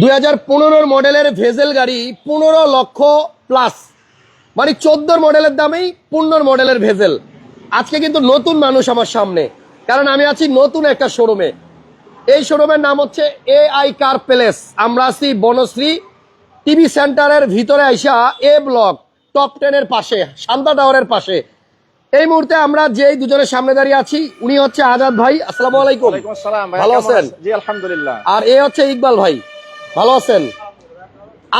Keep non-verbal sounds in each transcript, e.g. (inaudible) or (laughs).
দুই হাজার মডেলের ভেজেল গাড়ি পনেরো লক্ষ প্লাস মানে চোদ্দোর মডেলের দামেই পনেরোর মডেলের ভেজেল। আজকে কিন্তু নতুন মানুষ আমার সামনে। কারণ আমি আছি নতুন একটা শোরুমে। এই শোরুমের নাম হচ্ছে এ আই কার প্যালেস আমরা আছি বনশ্রী টিভি সেন্টারের ভিতরে আইসা এ ব্লক টপ টেনের পাশে শান্তা টাওয়ারের পাশে। এই মুহূর্তে আমরা যেই দুজনের সামনে দাঁড়িয়ে আছি উনি হচ্ছে আজাদ ভাই। আসসালামু আলাইকুম। ভালো আছেন? জি আলহামদুলিল্লাহ। আর এ হচ্ছে ইকবাল ভাই। ভালো আছেন?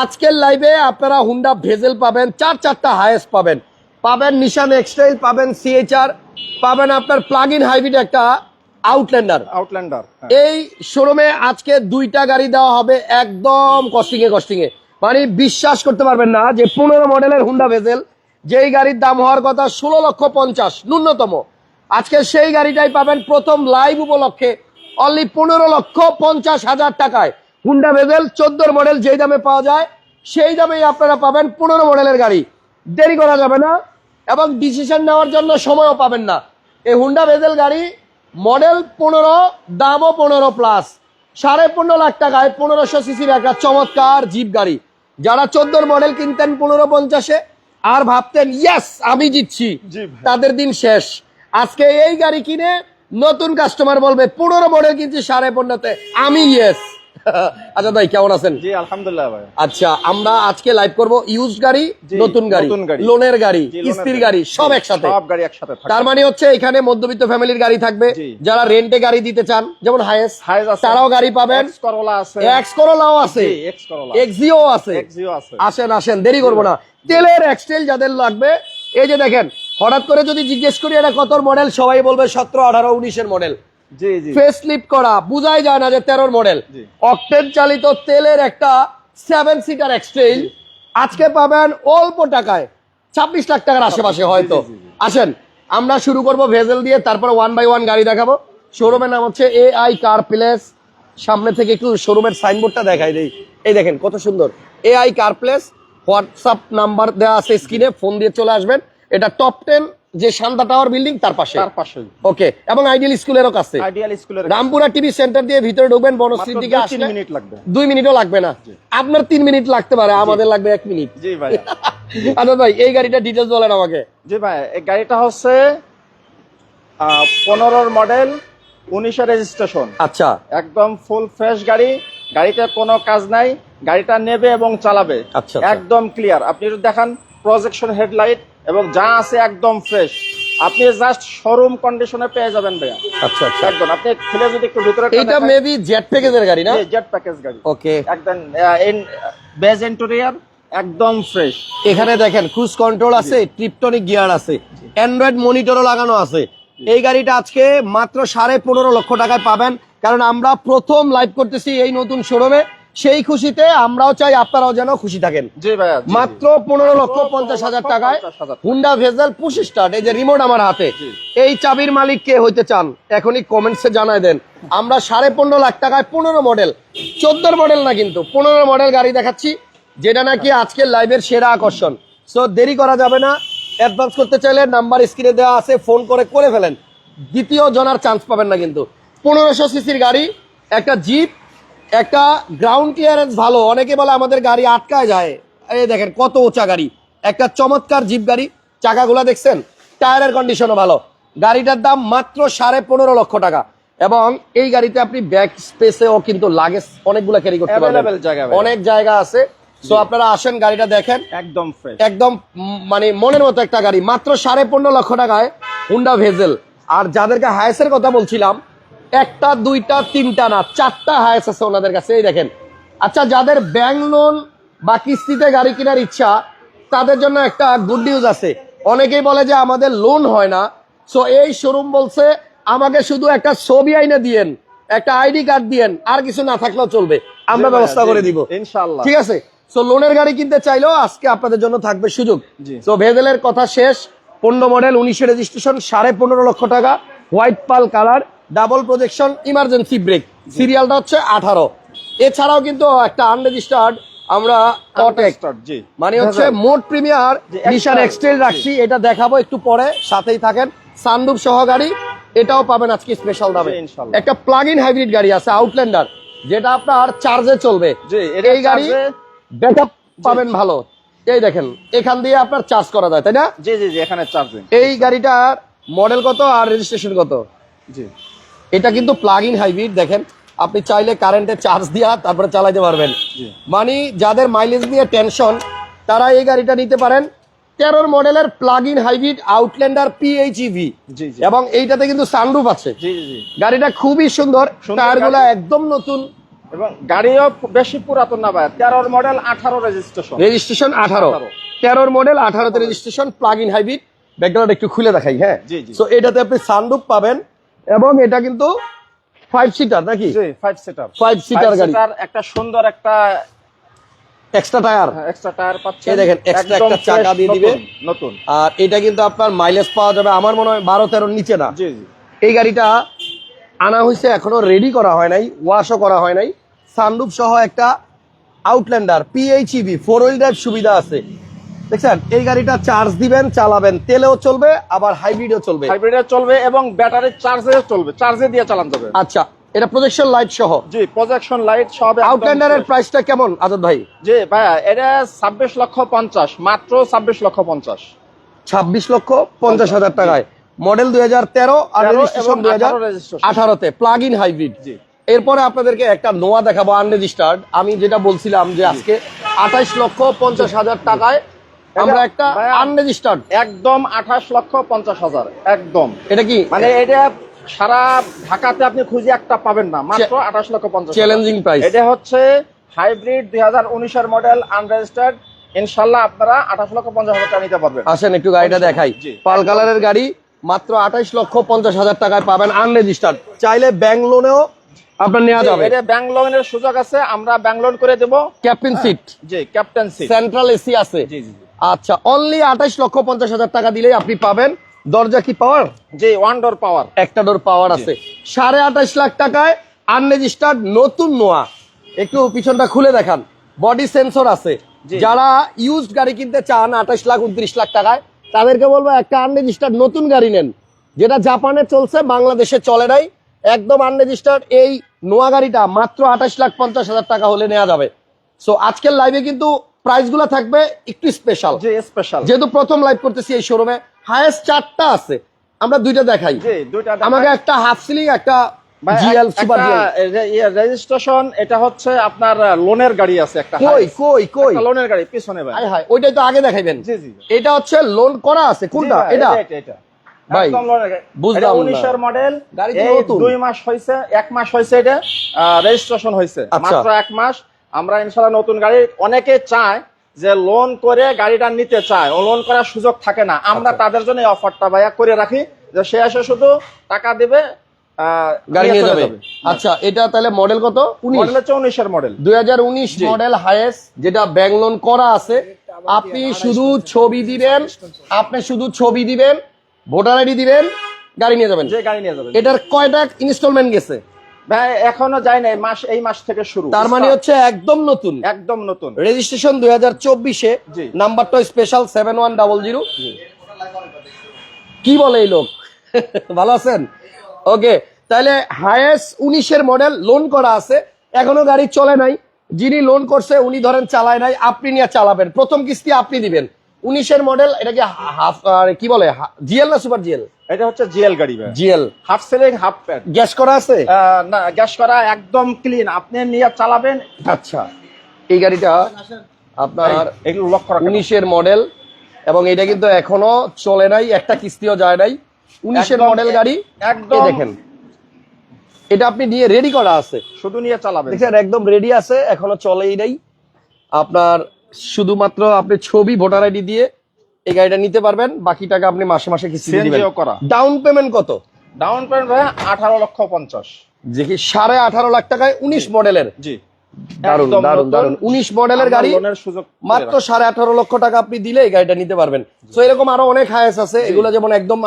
আজকের লাইভে আপনারা হুন্ডা ভেজেল পাবেন চার চারটা হায়েস্ট পাবেন। পাবেন নিশান এক্সটাইল পাবেন সিএইচআর পাবেন আপনার প্লাগ ইন হাইব্রিড একটা আউটল্যান্ডার আউটল্যান্ডার এই শোরুমে আজকে দুইটা গাড়ি দেওয়া হবে একদম কস্টিং এ কস্টিং এ। মানে বিশ্বাস করতে পারবেন না যে পনেরো মডেলের হুন্ডা ভেজেল যেই গাড়ির দাম হওয়ার কথা ষোলো লক্ষ পঞ্চাশ ন্যূনতম। আজকে সেই গাড়িটাই পাবেন প্রথম লাইভ উপলক্ষে অনলি পনেরো লক্ষ পঞ্চাশ হাজার টাকায়। হুন্ডা ভেজেল চোদ্দোর মডেল যেই দামে পাওয়া যায় সেই দামেই আপনারা পাবেন পনেরো মডেলের গাড়ি। দেরি করা যাবে না এবং ডিসিশন নেওয়ার জন্য সময়ও পাবেন না। এই হুন্ডা ভেজেল গাড়ি মডেল পনেরো দামও পনেরো প্লাস সাড়ে পনেরো লাখ টাকায় পনেরোশো সিসির একটা চমৎকার জিপ গাড়ি। যারা চোদ্দোর মডেল কিনতেন পনেরো পঞ্চাশে আর ভাবতেন ইয়াস আমি জিতছি। তাদের দিন শেষ। আজকে এই গাড়ি কিনে নতুন কাস্টমার বলবে পনেরো মডেল কিনছি সাড়ে পনেরোতে আমি ইয়েস (laughs) আচ্ছা ভাই কেমন আছেন? জি আলহামদুলিল্লাহ ভাই। আচ্ছা আমরা আজকে লাইভ করব ইউজ গাড়ি নতুন গাড়ি লোনের গাড়ি। কিস্তির গাড়ি সব একসাথে। সব গাড়ি একসাথে তার মানে হচ্ছে এখানে মধ্যবিত্ত ফ্যামিলির গাড়ি থাকবে। যারা রেন্টে গাড়ি দিতে চান যেমন আছে। তারাও গাড়ি পাবেন। এক্স করোলা আছে। এক্স করোলাও আছে। এক্স করোলা এক্সিও আছে। এক্সিও আছে। আসেন আসেন দেরি করব না। তেলের এক্সটেল যাদের লাগবে এই যে দেখেন হঠাৎ করে যদি জিজ্ঞেস করি এটা কত মডেল সবাই বলবে সতেরো আঠারো উনিশের মডেল জি জি। ফেস লিপ করা বুঝাই যায় না যে তেরোর মডেল। অকটেন চালিত তেলের একটা সেভেন সিটার এক্সট্রেল আজকে পাবেন অল্প টাকায় ছাব্বিশ লাখ টাকার আশেপাশে হয়তো। আসেন আমরা শুরু করব ভেজেল দিয়ে তারপর ওয়ান বাই ওয়ান গাড়ি দেখাবো। শোরুমের নাম হচ্ছে এ আই কার প্লেস সামনে থেকে একটু শোরুমের সাইনবোর্ডটা দেখাই দেই। এই দেখেন কত সুন্দর। A I car place WhatsApp number দেওয়া আছে স্ক্রিনে ফোন দিয়ে চলে আসবেন। এটা টপ টেন যে শান্তা টাওয়ার বিল্ডিং তার পাশে। তার পাশেই। ওকে এবং আইডিয়াল স্কুলেরও কাছে। আইডিয়াল স্কুলের রামপুরা টিভি সেন্টার দিয়ে ভিতরে ঢুকবেন বনশ্রীর দিকে দুই তিন মিনিট লাগবে। দুই মিনিটও লাগবে না। আপনার তিন মিনিট লাগতে পারে আমাদের লাগবে এক মিনিট। জি ভাই (laughs) আচ্ছা ভাই এই গাড়িটা ডিটেলস বলেন আমাকে। জি ভাই এই গাড়িটা হচ্ছে পনেরোর মডেল উনিশের রেজিস্ট্রেশন আচ্ছা। একদম ফুল ফ্রেশ গাড়ি। গাড়িতে কোনো কাজ নাই। গাড়িটা নেবে এবং চালাবে। আচ্ছা, আচ্ছা। একদম ক্লিয়ার আপনি যদি দেখান প্রজেকশন হেডলাইট এবং যা আছে একদম ফ্রেশ আপনি জাস্ট শোরুম কন্ডিশনে পেয়ে যাবেন ভাইয়া। আচ্ছা আচ্ছা। একদম আপনি খুলে যদি একটু ভিতরে এটা মেবি জেট প্যাকেজের গাড়ি না? জেট প্যাকেজ গাড়ি। ওকে একদম বেজ ইন্টেরিয়ার একদম ফ্রেশ এখানে দেখেন ক্রুজ কন্ট্রোল আছে ট্রিপটনিক গিয়ার আছে অ্যান্ড্রয়েড মনিটরও লাগানো আছে। এই গাড়িটা আজকে মাত্র সাড়ে পনেরো লক্ষ টাকায় পাবেন। কারণ আমরা প্রথম লাইভ করতেছি এই নতুন শোরুমে সেই খুশিতে আমরাও চাই আপনারাও যেন খুশি থাকেন। মাত্র পনেরো লক্ষ পঞ্চাশ হাজার টাকায় হুন্ডা ভেজাল পুশ স্টার্ট এই যে রিমোট আমার হাতে। এই চাবির মালিক কে হইতে চান? এখনই কমেন্টসে জানায় দেন। আমরা সাড়ে পনেরো লাখ টাকায় পনেরো মডেল চোদ্দোর মডেল না কিন্তু পনেরো মডেল গাড়ি দেখাচ্ছি যেটা নাকি আজকের লাইভের সেরা আকর্ষণ। সো দেরি করা যাবে না। অ্যাডভান্স করতে চাইলে নাম্বার স্ক্রিনে দেওয়া আছে ফোন করে করে ফেলেন। দ্বিতীয় জনার চান্স পাবেন না কিন্তু। পনেরোশো সিসির গাড়ি একটা জিপ একটা গ্রাউন্ড ক্লিয়ারেন্স ভালো। অনেকে বলে আমাদের গাড়ি আটকায় যায়। এই দেখেন কত উঁচা গাড়ি। একটা চমৎকার জিপ গাড়ি। চাকাগুলা দেখছেন? টায়ারের কন্ডিশনও ভালো। গাড়িটার দাম মাত্র সাড়ে পনেরো লক্ষ টাকা। এবং এই গাড়িতে আপনি ব্যাক স্পেসেও কিন্তু লাগেজ অনেকগুলো ক্যারি করতে পারবেন। অনেক জায়গা আছে। সো আপনারা আসেন গাড়িটা দেখেন। একদম একদম মানে মনের মতো একটা গাড়ি। মাত্র সাড়ে পনেরো লক্ষ টাকায় হুন্ডা ভেজেল আর যাদেরকে হায়েসের কথা বলছিলাম একটা দুইটা তিনটা না চারটা হায়েস আছে ওনাদের কাছে এই দেখেন। আচ্ছা যাদের ব্যাংক লোন বা কিস্তিতে গাড়ি কেনার ইচ্ছা তাদের জন্য একটা গুড নিউজ আছে। অনেকেই বলে যে আমাদের লোন হয় না। সো এই শোরুম বলছে আমাকে শুধু একটা ছবি আইনে দিয়েন একটা আইডি কার্ড দিয়েন আর কিছু না থাকলেও চলবে। আমরা ব্যবস্থা করে দিব। ইনশাআল্লাহ। ঠিক আছে? সো লোনের গাড়ি কিনতে চাইলেও আজকে আপনাদের জন্য থাকবে সুযোগ। সো ভেজেলের কথা শেষ। পনেরো মডেল উনিশে রেজিস্ট্রেশন সাড়ে পনেরো লক্ষ টাকা। White pearl colour double projection emergency brake. সিরিয়ালটা হচ্ছে আঠারো। এছাড়াও কিন্তু একটা আনরেজিস্টার্ড আমরা মানে হচ্ছে মোট প্রিমিয়ার নিশান এক্সটেল রাখছি এটা দেখাবো একটু পরে। সাথেই থাকেন সানরুফ সহ গাড়ি এটাও পাবেন আজকে স্পেশাল দামে। একটা প্লাগ ইন হাইব্রিড গাড়ি আছে আউটল্যান্ডার যেটা আপনার চার্জে চলবে। এই গাড়ি ব্যাকআপ পাবেন ভালো। এই দেখেন এখান দিয়ে আপনার চার্জ করা যায় তাই না? জি জি জি এখানে চার্জিং এই গাড়িটার মডেল কত আর রেজিস্ট্রেশন কত? জি। এটা কিন্তু প্লাগ ইন হাইব্রিড দেখেন। আপনি চাইলে কারেন্টে চার্জ দিয়া তারপরে চালাতে পারবেন। মানে যাদের মাইলেজ নিয়ে টেনশন তারা এই গাড়িটা নিতে পারেন। তেরোর মডেলের plug in hybrid Outlander PHEV এবং এইটাতে কিন্তু সানরুফ আছে। গাড়িটা খুবই সুন্দর। টায়ারগুলো একদম নতুন। এবং গাড়িও বেশি পুরাতন না ভাই। তেরোর মডেল আঠারো রেজিস্ট্রেশন রেজিস্ট্রেশন আঠারো। তেরোর মডেল আঠারোতে registration plug in hybrid background একটু খুলে দেখাই হ্যাঁ। সো এটাতে আপনি সানরুফ পাবেন। এবং এটা কিন্তু ফাইভ সিটার নাকি? ফাইভ সিটার ফাইভ সিটার গাড়ি। একটা সুন্দর একটা এক্সট্রা টায়ার এক্সট্রা টায়ার পাচ্ছেন। এই দেখেন, extra একটা চাকা দিয়ে নতুন, দিবে। নতুন আর এটা কিন্তু আপনার মাইলেজ পাওয়া যাবে আমার মনে হয় বারো তেরোর নিচে না। জি জি। এই গাড়িটা আনা হয়েছে এখনও রেডি করা হয় নাই ওয়াশও করা হয় নাই। সানরুফ সহ একটা Outlander PHEV four wheel drive সুবিধা আছে। দেখছেন এই গাড়িটা চার্জ দিবেন চালাবেন তেলেও চলবে আবার হাইব্রিডও চলবে। হাইব্রিডে চলবে এবং ব্যাটারি চার্জে চলবে চার্জে দিয়ে চালান যাবে। আচ্ছা এটা প্রজেকশন লাইট সহ? জি প্রজেকশন লাইট একদম আউটল্যান্ডারের প্রাইসটা কেমন আজাদ ভাই? জি ভাইয়া এটা ছাব্বিশ লক্ষ পঞ্চাশ মাত্র ছাব্বিশ লক্ষ পঞ্চাশ। ছাব্বিশ লক্ষ পঞ্চাশ হাজার টাকায়। মডেল দুই হাজার তেরো আর রেজিস্ট্রেশন এবং দুই হাজার 18 registration। আঠারোতে প্লাগ ইন হাইব্রিড জি। এরপরে আপনাদেরকে একটা নোয়া দেখাবো আনরেজিস্টার্ড আমি যেটা বলছিলাম যে আজকে আঠাইশ লক্ষ পঞ্চাশ হাজার টাকায় আমরা একটা আনরেজিস্টার্ড একদম আঠাশ লক্ষ পঞ্চাশ হাজার একদম। এটা কি? মানে এটা সারা ঢাকাতে আপনি খুঁজে একটা পাবেন না মাত্র আঠাশ লক্ষ পঞ্চাশ চ্যালেঞ্জিং প্রাইস এটা হচ্ছে হাইব্রিড দুই হাজার উনিশের মডেল আনরেজিস্টার্ড ইনশাল্লাহ আপনারা আঠাশ লক্ষ পঞ্চাশ হাজার টাকা নিতে পারবেন। আসেন একটু গাড়িটা দেখাই। পাল কালারের গাড়ি মাত্র আঠাইশ লক্ষ পঞ্চাশ হাজার টাকায় পাবেন আনরেজিস্টার্ড চাইলে ব্যাংক লোনেও আপনার নেওয়া যাবে। এটা ব্যাংক লোনের সুযোগ আছে আমরা ব্যাংক লোন করে দেবো। ক্যাপ্টেন সিট জি ক্যাপ্টেন্সি সেন্ট্রাল এসি আছে। জি জি। আচ্ছা অনলি আঠাশ লক্ষ পঞ্চাশ হাজার টাকা দিলেই আপনি পাবেন। দরজা কি পাওয়ার জি ওয়ান ডোর পাওয়ার একটা ডোর পাওয়ার আছে। সাড়ে আঠাশ লাখ টাকায় আনরেজিস্টার্ড নতুন নোয়া। একটু পিছনটা খুলে দেখান। বডি সেন্সর আছে। যারা ইউজড গাড়ি কিনতে চান আঠাশ লাখ উনত্রিশ লাখ টাকায় তাদেরকে বলব একটা আনরেজিস্টার্ড নতুন গাড়ি নেন। যেটা জাপানে চলছে বাংলাদেশে চলে নাই। একদম আনরেজিস্টার্ড এই নোয়া গাড়িটা মাত্র আঠাশ লাখ পঞ্চাশ হাজার টাকা হলে নেওয়া যাবে। সো আজকের লাইভে কিন্তু প্রাইসগুলো থাকবে একটু স্পেশাল স্পেশাল যেহেতু প্রথম লাইভ করতেছি এই শোরুমে হায়েস্ট চারটা আছে। আমরা দুইটা দেখাই। আমাকে একটা হাফ সিলিং একটা জিএল সুপার রেজিস্ট্রেশন এটা হচ্ছে আপনার লোনের গাড়ি আছে একটা কই কই কই? লোনের গাড়ি পিছনে ভাই। হাই হাই ওইটাই তো আগে দেখাইবেন। জি জি এটা হচ্ছে লোন করা আছে কোনটা? এটা? ভাই, বুঝলাম 19 এর মডেল গাড়ি তো এই নতুন। দুই মাস হইছে এক মাস হইছে এটা রেজিস্ট্রেশন হইছে। আচ্ছা। মাত্র এক মাস। আমরা ইনশাল্লাহ নতুন গাড়ি অনেকে চায় যে লোন করে গাড়িটা নিতে চায়। ও লোন করার সুযোগ থাকে না। আমরা আচ্ছা। তাদের জন্য এই অফারটা ভাইয়া করে রাখি যে সে এসে শুধু টাকা দিবে গাড়ি নিয়ে যাবে। আচ্ছা এটা তাহলে মডেল কত? মডেল হচ্ছে উনিশের মডেল দুই হাজার উনিশ মডেল হায়েস্ট যেটা ব্যাংক লোন করা আছে। আপনি শুধু ছবি দিবেন আপনি শুধু ছবি দিবেন ভোটার আইডি দিবেন গাড়ি নিয়ে যাবেন। যে গাড়ি নিয়ে যাবেন। এটার কয়টা ইনস্টলমেন্ট গেছে? ভাই এখনও যায় নাই মাস এই মাস থেকে শুরু। তার মানে হচ্ছে একদম নতুন। একদম নতুন। রেজিস্ট্রেশন দুই হাজার চব্বিশে নাম্বারটা special seven one double zero কি বলে এই লোক? ভালো আছেন? ওকে তাহলে হায়েস্ট উনিশের মডেল লোন করা আছে। এখনও গাড়ি চলে নাই। যিনি লোন করছে উনি ধরেন চালায় নাই আপনি নিয়ে চালাবেন। প্রথম কিস্তি আপনি দিবেন। উনিশের মডেল এটা কি হাফ কি বলে? জিএল না সুপার জিএল? এটা হচ্ছে জিএল গাড়ি GL. Half ceiling half pad gas করা আছে? না গ্যাস করা একদম ক্লিন আপনি নিয়ে চালাবেন। আচ্ছা। এই গাড়িটা আপনার এগুলো লক্ষ্য রাখেন উনিশের মডেল এবং এটা কিন্তু এখনও চলে নাই একটা কিস্তিও যায় নাই। উনিশের মডেল গাড়ি একদম। দেখেন। এটা আপনি নিয়ে রেডি করা আছে। শুধু নিয়ে চালাবেন। দেখছেন একদম রেডি আছে এখনও চলেই নাই। আপনার শুধুমাত্র আপনি ছবি ভোটার আইডি দিয়ে এই গাড়িটা নিতে পারবেন। বাকি টাকা আপনি মাসে মাসে কিস্তি দিবেন। করা। ডাউন পেমেন্ট কত? ডাউন পেমেন্ট ভাই আঠারো লক্ষ পঞ্চাশ। দেখি সাড়ে আঠারো লাখ টাকায় উনিশ মডেলের জি। দারুণ দারুণ দারুণ উনিশ মডেলের গাড়ি মাত্র সাড়ে আঠারো লক্ষ টাকা আপনি দিলে এই গাড়িটা নিতে পারবেন। তো এরকম আরও অনেক হায়াস আছে। এগুলো যেমন একদম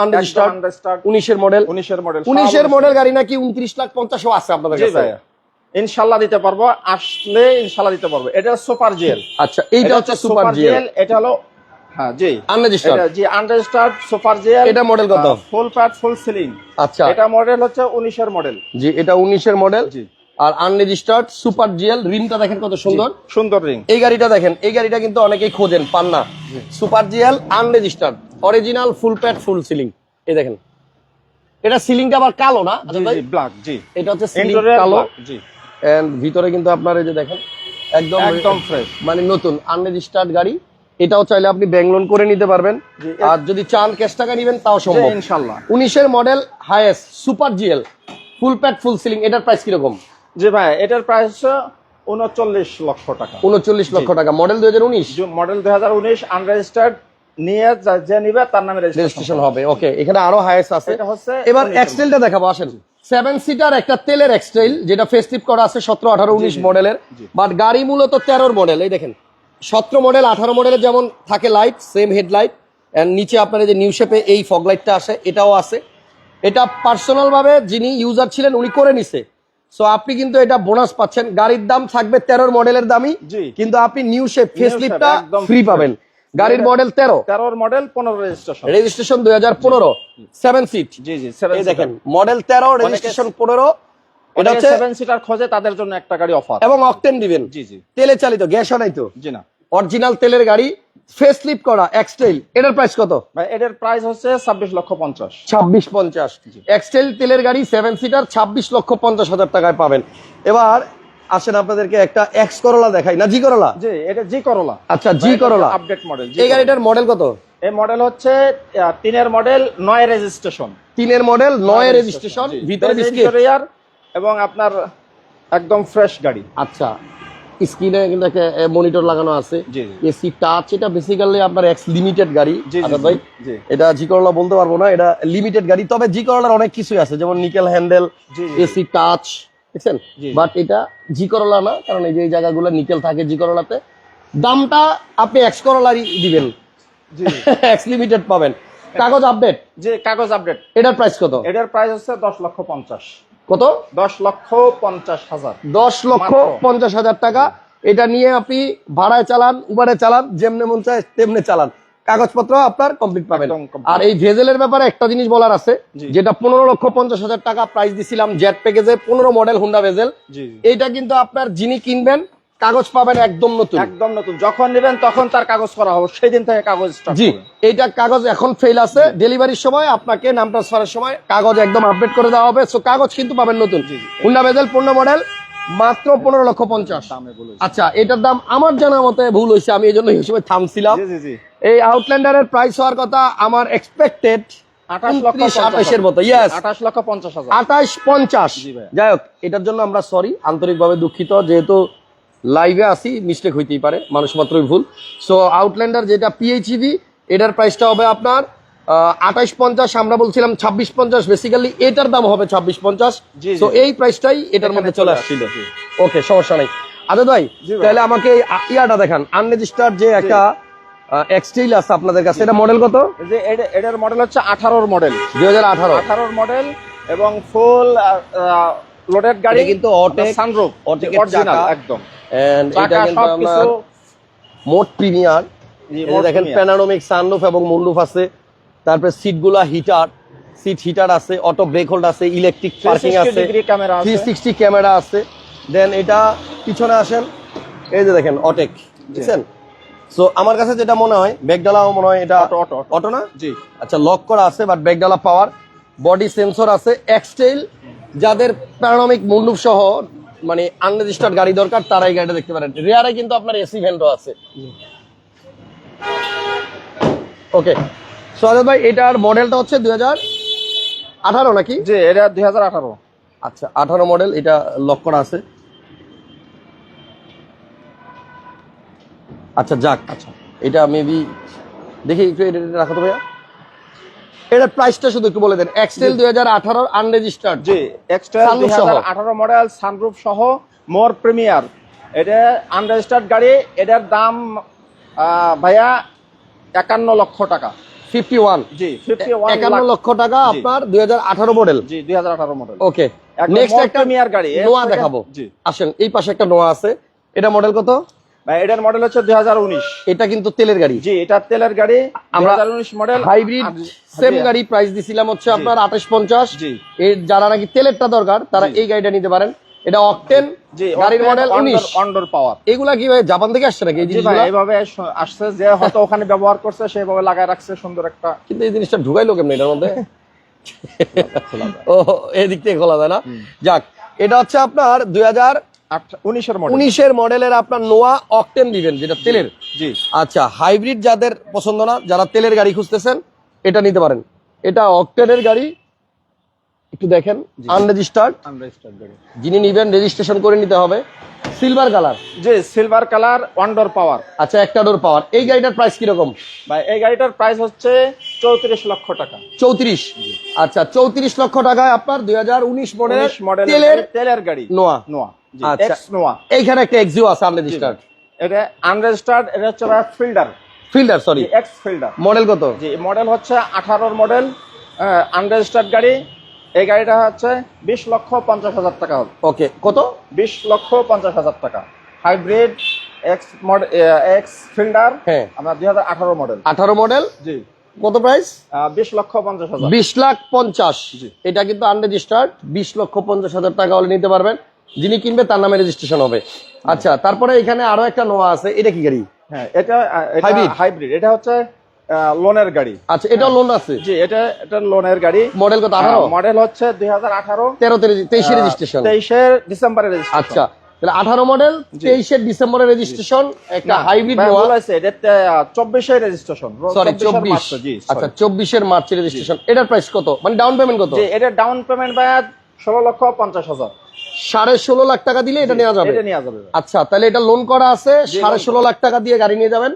উনিশের মডেল উনিশের মডেল উনিশের মডেল গাড়ি নাকি উনত্রিশ লাখ পঞ্চাশও আছে আপনাদের কাছে। ইনশাল্লাহ দিতে পারব আসলে ইনশাল্লাহ দিতে পারব। এটা সুপার জিএল আচ্ছা এইটা হচ্ছে সুপার জেল। এটা হলো হ্যাঁ জি। আনরেজিস্টার্ড জি আন্ডারস্টার্ট সুপার জিএল এটা model কত? ফুল প্যাড ফুল সিলিং আচ্ছা। এটা মডেল হচ্ছে উনিশের মডেল জি এটা উনিশের মডেল জি। আর আনরেজিস্টার্ড সুপার জিএল রিমটা দেখেন কত সুন্দর। সুন্দর রিং। এই গাড়িটা দেখেন এই গাড়িটা কিন্তু অনেকেই খোঁজেন পান না। Super GL unregistered original full pad full ceiling এই দেখেন। এটা সিলিংটা আবার কালো না? জি জি ব্ল্যাক জি। এটা হচ্ছে সিলিং কালো। জি। এন্ড ভিতরে কিন্তু আপনার এই যে দেখেন একদম একদম ফ্রেশ মানে নতুন আনরেজিস্টার্ড গাড়ি। এটাও চাইলে আপনি ব্যাংক লোন করে নিতে পারবেন। আর যদি চান ক্যাশ টাকা নেবেন তাও সম্ভব। ইনশাল্লাহ। উনিশের model highest super GL full pad full ceiling এটার প্রাইস কীরকম? জি ভাই এটার প্রাইস উনচল্লিশ লক্ষ টাকা। উনচল্লিশ লক্ষ টাকা। মডেল দুই হাজার উনিশ? মডেল দুই হাজার উনিশ আনরেজিস্টার্ড নিয়ে যা- নিবে তার নামে রেজিস্ট্রেশন হবে। ওকে এখানে আরও হাইয়েস্ট আছে। এটা হচ্ছে এবার 19 এক্সটেলটা দেখাবো আসেন। সেভেন সিটার একটা তেলের এক্সটেল যেটা ফেস্টিভ করা আছে সতেরো আঠারো উনিশ মডেলের বাট গাড়ি মূলত তেরোর মডেল এই দেখেন। সতেরো মডেল আঠারো মডেলের যেমন থাকে লাইট সেম হেডলাইট অ্যান্ড নিচে আপনার যে নিউ শেপে এই ফগ লাইটটা আসে এটাও আছে। এটা পার্সোনালভাবে যিনি ইউজার ছিলেন উনি করে নিছে। সো আপনি কিন্তু এটা বোনাস পাচ্ছেন। গাড়ির দাম থাকবে তেরোর মডেলের দামই। কিন্তু আপনি নিউ শেপ ফেসলিপটা ফ্রি পাবেন। গাড়ির মডেল তেরো। তেরোর মডেল পনেরো রেজিস্ট্রেশন রেজিস্ট্রেশন দুই হাজার পনেরো সেভেন সিট জি জি দেখেন মডেল তেরো রেজিস্ট্রেশন পনেরো। এটা হচ্ছে সেভেন সিটার খোঁজে তাদের জন্য একটা গাড়ি অফার এবং অকটেন দিবেন। জি জি। তেলে চালিত গ্যাসও নাই তো? জি না। অরিজিনাল তেলের গাড়ি ফেস লিপ করা এক্সটেল এটার প্রাইস কত? ভাই এটার প্রাইস হচ্ছে ছাব্বিশ লক্ষ পঞ্চাশ। ছাব্বিশ পঞ্চাশ। এক্সটেল তেলের গাড়ি সেভেন সিটার ছাব্বিশ লক্ষ পঞ্চাশ হাজার টাকায় পাবেন। এবার আসেন আপনাদেরকে একটা এক্স করলা দেখাই। না জি করলা জি এটা জি করলা আচ্ছা জি করলা আপডেট মডেল এই গাড়িটার মডেল কত? এই মডেল হচ্ছে তিনের মডেল নয় রেজিস্ট্রেশন তিনের মডেল নয় রেজিস্ট্রেশন ভিতরে বিস্কিট এবং আপনার একদম ফ্রেশ গাড়ি। আচ্ছা স্ক্রিনে কিন্তু একটা মনিটর লাগানো আছে। এসি টাচ এটা বেসিক্যালি আপনার এক্স লিমিটেড গাড়ি। জি, ভাই এটা জি করলা বলতে পারব না এটা লিমিটেড গাড়ি। তবে জি করলার অনেক কিছুই আছে যেমন নিকেল হ্যান্ডেল এসি টাচ দেখছেন। বাট এটা জি করলা না কারণ এই যে এই জায়গাগুলো নিকেল থাকে জি করলাতে দামটা আপনি এক্স করলারই দিবেন। এক্স লিমিটেড (laughs) পাবেন। কাগজ আপডেট যে কাগজ আপডেট এটার প্রাইস কত? এটার প্রাইস হচ্ছে দশ লক্ষ পঞ্চাশ। কত? দশ লক্ষ পঞ্চাশ হাজার। দশ লক্ষ পঞ্চাশ হাজার টাকা। এটা নিয়ে আপনি ভাড়ায় চালান উবারে চালান যেমনে মন চায় তেমনে চালান। কাগজপত্র আপনার কমপ্লিট পাবেন। আর এই ভেজেলের ব্যাপারে একটা জিনিস বলার আছে যেটা পনেরো লক্ষ পঞ্চাশ হাজার টাকা প্রাইস দিছিলাম জেট প্যাকেজে পনেরো মডেল হুন্ডা ভেজেল এইটা কিন্তু আপনার যিনি কিনবেন কাগজ পাবেন একদম নতুন। একদম নতুন। যখন নেবেন তখন তার কাগজ করা হবে সেই দিন থেকে কাগজ জি। এইটা কাগজ এখন ফেল আছে। ডেলিভারির সময় আপনাকে নাম ট্রান্সফারের সময় কাগজ একদম আপডেট করে দেওয়া হবে। সো কাগজ কিন্তু পাবেন নতুন। হুন্ডা ভেজেল পনেরো মডেল মাত্র পনেরো লক্ষ পঞ্চাশ। আচ্ছা এটার দাম আমার জানা মতে ভুল হয়েছে আমি এই জন্য সময় থামছিলাম এই আউটল্যান্ডারের প্রাইস হওয়ার কথা আমার এক্সপেক্টেড যাই হোক এটার জন্য আমরা সরি আন্তরিকভাবে দুঃখিত যেহেতু লাইভে আসি মিস্টেক হইতেই পারে মানুষ মাত্রই ভুল। সো আউটল্যান্ডার যেটা পিএইচইভি এটার প্রাইসটা হবে আপনার আঠাইশ পঞ্চাশ আমরা বলছিলাম ছাব্বিশ পঞ্চাশ বেসিক্যালি এটার দাম হবে ছাব্বিশ পঞ্চাশ। তো এই প্রাইসটাই এটার মধ্যে চলে আসছিল ওকে সমস্যা নেই। আচ্ছা ভাই তাহলে আমাকে ইয়াটা দেখান। আনরেজিস্টার যে একটা এক্সটেইল আছে আপনাদের কাছে এটা মডেল কত? যে এটার মডেল হচ্ছে আঠারোর মডেল দুই হাজার আঠারো। আঠারোর মডেল এবং ফুল লোডেড গাড়ি কিন্তু সানরুফ। একদম। এন্ড এটা কিন্তু সবকিছু মোট প্রিমিয়ার দেখেন। প্যানারোমিক সানরুফ এবং মুন্ডুফ আছে। তারপরে সিটগুলা হিটার সিট হিটার আছে অটো ব্রেক হোল্ড আছে ইলেকট্রিক পার্কিং আছে থ্রি সিক্সটি ক্যামেরা আছে। দেন এটা পিছনে আসেন এই যে দেখেন অটেক বুঝছেন? সো আমার কাছে যেটা মনে হয় ব্যাগডালাও মনে হয় এটা অটো না? জি। আচ্ছা লক করা আছে বাট ব্যাগডালা পাওয়ার বডি সেন্সর আছে এক্সটেল যাদের প্যারানমিক মুন্ডুপ সহ মানে আনরেজিস্টার্ড গাড়ি দরকার তারা এই গাড়িটা দেখতে পারেন। রেয়ারে কিন্তু আপনার এসি ভ্যান্টও আছে। ওকে সোহাদ ভাই এটার মডেলটা হচ্ছে দুই হাজার আঠারো নাকি? জি এটা দুই হাজার আঠারো। আচ্ছা আঠারো মডেল এটা লক করা আছে। আচ্ছা যাক। আচ্ছা। এটা মেবি দেখি একটু এটা রাখো তো ভাইয়া। এটার প্রাইসটা শুধু একটু বলে দেন। এক্সেল দুই হাজার আঠারোর আনরেজিস্টার্ড জি Sunroof দুই হাজার আঠারো মডেল সানরুফ সহ মোর প্রিমিয়ার এটা আনরেজিস্টার্ড গাড়ি এটার দাম আহ, ভাইয়া একান্ন লক্ষ টাকা। ফিফটি ওয়ান জি ফিফটি একান্ন লক্ষ টাকা আপনার দুই হাজার আঠারো মডেল জি দুই হাজার আঠারো মডেল ওকে নেক্সট একটা গাড়ি। নোয়া দেখাবো। আসেন এই পাশে একটা নোয়া আছে। এটা মডেল কত? ভাই এটার মডেল হচ্ছে দুই হাজার উনিশ। এটা কিন্তু তেলের গাড়ি। জি এটা তেলের গাড়ি আমরা মডেল হাইব্রিড সেম গাড়ি প্রাইস দিছিলাম হচ্ছে আপনার আঠাশ পঞ্চাশ। যারা নাকি তেলেরটা দরকার তারা এই গাড়িটা নিতে পারেন। এটা অকটেন গাড়ির মডেল উনিশ। অন্ডর পাওয়ার এগুলা কি ভাই জাপান থেকে আসছে নাকি এই জি ভাই এইভাবে আসছে যে হয়তো ওখানে ব্যবহার করছে সেভাবে লাগায় রাখছে সুন্দর একটা কিন্তু এই জিনিসটা ঢুকাইলো কেমন এটার মধ্যে? (laughs) ও এদিক থেকে খোলা যায় না? যাক এটা হচ্ছে আপনার দুই হাজার আট- উনিশের মডেল উনিশের মডেলের আপনার নোয়া অকটেন দিবেন যেটা তেলের। জি। আচ্ছা হাইব্রিড যাদের পছন্দ না যারা তেলের গাড়ি খুঁজতেছেন এটা নিতে পারেন। এটা অকটেনের গাড়ি একটু দেখেন আনরেজিস্টার্ড আনরেজিস্টার্ড গাড়ি যিনি নিবেন রেজিস্ট্রেশন করে নিতে হবে। সিলভার কালার জি silver colour one wonder power আচ্ছা একটা ডোর পাওয়ার এই গাড়িটার প্রাইস কীরকম? ভাই এই গাড়িটার প্রাইস হচ্ছে চৌত্রিশ লক্ষ টাকা। চৌত্রিশ? আচ্ছা চৌত্রিশ লক্ষ টাকায় আপনার দুই হাজার উনিশ মডেলের তেলের তেলের গাড়ি। নোয়া। নোয়া আচ্ছা। X Noah. এইখানে একটা এক্সিও আছে আনরেজিস্টার্ড এটা আনরেজিস্টার্ড এটা হচ্ছে Fielder Fielder sorry X Fielder model কত? জি মডেল হচ্ছে আঠারোর মডেল আনরেজিস্টার্ড গাড়ি। এই গাড়িটা হচ্ছে বিশ লক্ষ পঞ্চাশ হাজার টাকা হবে। ওকে কত? বিশ লক্ষ পঞ্চাশ হাজার টাকা। Hybrid X model X Fielder হ্যাঁ। আমরা দুই হাজার আঠারো মডেল আঠারো মডেল জি। কত প্রাইস বিশ লক্ষ পঞ্চাশ হাজার। বিশ লাখ পঞ্চাশ। এটা কিন্তু আনরেজিস্টার্ড বিশ লক্ষ পঞ্চাশ হাজার টাকা হলে নিতে পারবেন। যিনি কিনবে তার নামে রেজিস্ট্রেশন হবে। আচ্ছা তারপরে এখানে আরও একটা নোয়া আছে। এটা কি গাড়ি? হ্যাঁ এটা Hybrid? হাইব্রিড এটা হচ্ছে লোনের গাড়ি। আচ্ছা এটা লোন আছে? জি এটা এটা লোনের গাড়ি। মডেল কত আঠারো? মডেল হচ্ছে দুই হাজার আঠারো। তেরো তেইশে রেজিস্ট্রেশন তেইশের ডিসেম্বরে রেজিস্ট্রেশন আচ্ছা তাহলে আঠারো মডেল তেইশের ডিসেম্বরের রেজিস্ট্রেশন একটা হাইব্রিড নোয়া চব্বিশের রেজিস্ট্রেশন সরি চব্বিশ। জি আচ্ছা চব্বিশের মার্চ রেজিস্ট্রেশন এটার প্রাইস কত? মানে ডাউন পেমেন্ট কত? জি এটা ডাউন পেমেন্ট ভাই ষোলো লক্ষ পঞ্চাশ হাজার। সাড়ে ষোলো লাখ টাকা দিলে এটা নেওয়া যাবে। আচ্ছা তাহলে এটা লোন করা আছে সাড়ে ষোলো লাখ টাকা দিয়ে গাড়ি নিয়ে যাবেন।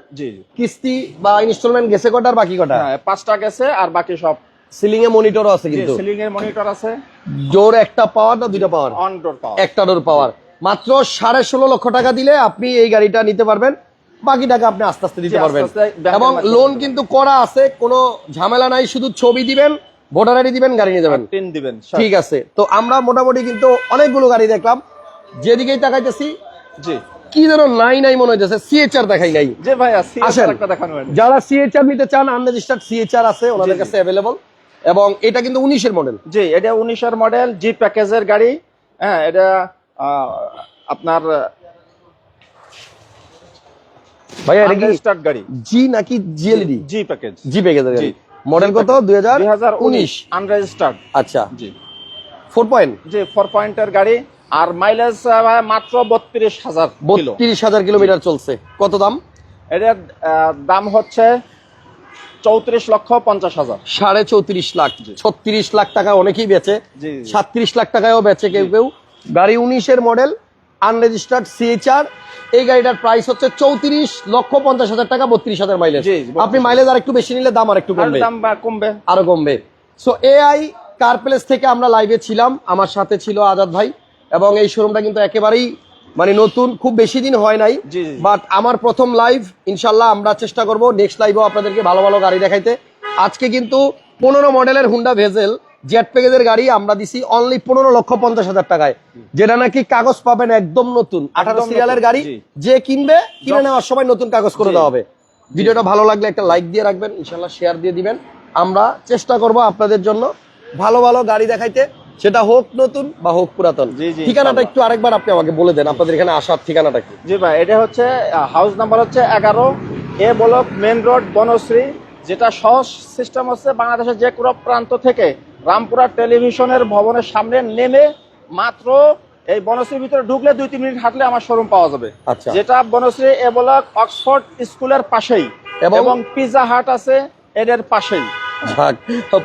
কিস্তি বা ইনস্টলমেন্ট গেছে কটা আর বাকি কটা? হ্যাঁ পাঁচটা গেছে আর বাকি সব। সিলিং এ মনিটরও আছে কিন্তু। সিলিং এর মনিটর আছে। জোর একটা পাওয়ার না দুইটা পাওয়ার অন ডোর পাওয়ার একটা ডোর পাওয়ার মাত্র সাড়ে ষোলো লক্ষ টাকা দিলে আপনি এই গাড়িটা নিতে পারবেন। বাকি টাকা আপনি আস্তে আস্তে দিতে পারবেন। এবং লোন কিন্তু করা আছে কোনো ঝামেলা নাই শুধু ছবি দিবেন ভোটার আইডি দিবেন গাড়ি নিয়ে যাবেন। টিন দিবেন ঠিক আছে। তো আমরা মোটামুটি কিন্তু অনেকগুলো গাড়ি দেখলাম। যেদিকেই তাকাইতেছি জি। কি যেন নাই নাই মনে হইতেছে সিএচআর দেখাই নাই। যে আসেন। হয়নি। যারা সিএচআর নিতে চান আনরেজিস্টার্ড সিএচআর আছে ওনাদের। কাছে অ্যাভেলেবল এবং এটা কিন্তু উনিশের মডেল জি এটা উনিশের মডেল জি প্যাকেজের গাড়ি। হ্যাঁ এটা আপনার ভাইয়া এটা কি? স্টার্ট গাড়ি। জি নাকি জিএলডি জি প্যাকেজ জি। পেকেজের গাড়ি। মডেল কত? দুই হাজার উনিশ আনরেজিস্টার্ড আচ্ছা। জি। ফোর পয়েন্ট জি ফোর পয়েন্টের গাড়ি। আর মাইলেজ মাত্র বত্রিশ হাজার বত্রিশ হাজার কিলোমিটার চলছে। কত দাম? এটার দাম হচ্ছে চৌত্রিশ লক্ষ পঞ্চাশ হাজার। সাড়ে চৌত্রিশ লাখ। ছত্রিশ লাখ টাকা অনেকেই বেচে। সাতত্রিশ লাখ টাকায়ও বেচে কেউ কেউ। গাড়ি উনিশের মডেল। আনরেজিস্টার্ড সিএচআর এই গাড়িটার প্রাইস হচ্ছে চৌত্রিশ লক্ষ পঞ্চাশ হাজার টাকা বত্রিশ হাজার মাইলেজ আপনি মাইলেজ আর একটু বেশি নিলে দাম আর একটু কমবে। দাম কমবে? আরও কমবে। সো এআই কার প্লেস থেকে আমরা লাইভে ছিলাম আমার সাথে ছিল আজাদ ভাই এবং এই শোরুমটা কিন্তু একেবারেই মানে নতুন খুব বেশি দিন হয় নাই। বাট আমার প্রথম লাইভ ইনশাল্লাহ আমরা চেষ্টা করব নেক্সট লাইভেও আপনাদেরকে ভালো ভালো গাড়ি দেখাইতে। আজকে কিন্তু পনেরো মডেলের হুন্ডা ভেজেল জেট প্যাকেজের গাড়ি আমরা দিছি অনলি পনেরো লক্ষ পঞ্চাশ হাজার টাকায়। যেটা নাকি কাগজ পাবেন একদম নতুন। আঠারো সিরিয়ালের গাড়ি যে কিনবে কিনে নেওয়ার সময় নতুন কাগজ করে দেওয়া হবে। ভিডিওটা ভালো লাগলে একটা লাইক দিয়ে রাখবেন ইনশাল্লাহ শেয়ার দিয়ে দিবেন। আমরা চেষ্টা করব আপনাদের জন্য ভালো ভালো গাড়ি দেখাইতে। সেটা হোক নতুন বা হোক পুরাতন। ঠিকানাটা একটু আরেকবার আপনি আমাকে বলে দেন আপনাদের এখানে আসার ঠিকানাটা কি? জি ভাই এটা হচ্ছে হাউস নাম্বার হচ্ছে এগারো A block main road Banasree যেটা সহজ সিস্টেম হচ্ছে বাংলাদেশের যে কোনো প্রান্ত থেকে রামপুরা টেলিভিশনের ভবনের সামনে নেমে মাত্র এই বনশ্রীর ভিতরে ঢুকলে দুই তিন মিনিট হাঁটলে আমার শোরুম পাওয়া যাবে। আচ্ছা। যেটা বনশ্রী এ ব্লক অক্সফোর্ড স্কুলের পাশেই এবং- পিজা হাট আছে এদের পাশেই।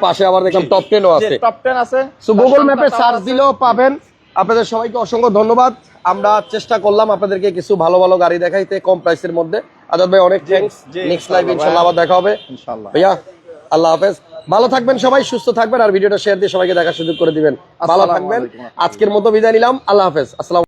পাশে আবার দেখলাম টপ টেনও আছে। টপ টেন আছে গুগল ম্যাপে সার্চ দিলেও পাবেন। আপনাদের সবাইকে অসংখ্য ধন্যবাদ। আমরা চেষ্টা করলাম আপনাদেরকে কিছু ভালো ভালো গাড়ি দেখাইতে কম প্রাইসের মধ্যে। আজাদ ভাই অনেক থ্যাঙ্কস জি, নেক্সট লাইভ ইনশাআল্লাহ আবার দেখা হবে। ইনশাল্লাহ। ভাইয়া আল্লাহ হাফেজ। ভালো থাকবেন সবাই সুস্থ থাকবেন আর ভিডিওটা শেয়ার দিয়ে সবাইকে দেখার সুযোগ করে দিবেন। ভালো থাকবেন। আজকের মতো বিদায় নিলাম। আল্লাহ হাফেজ। আসসালাম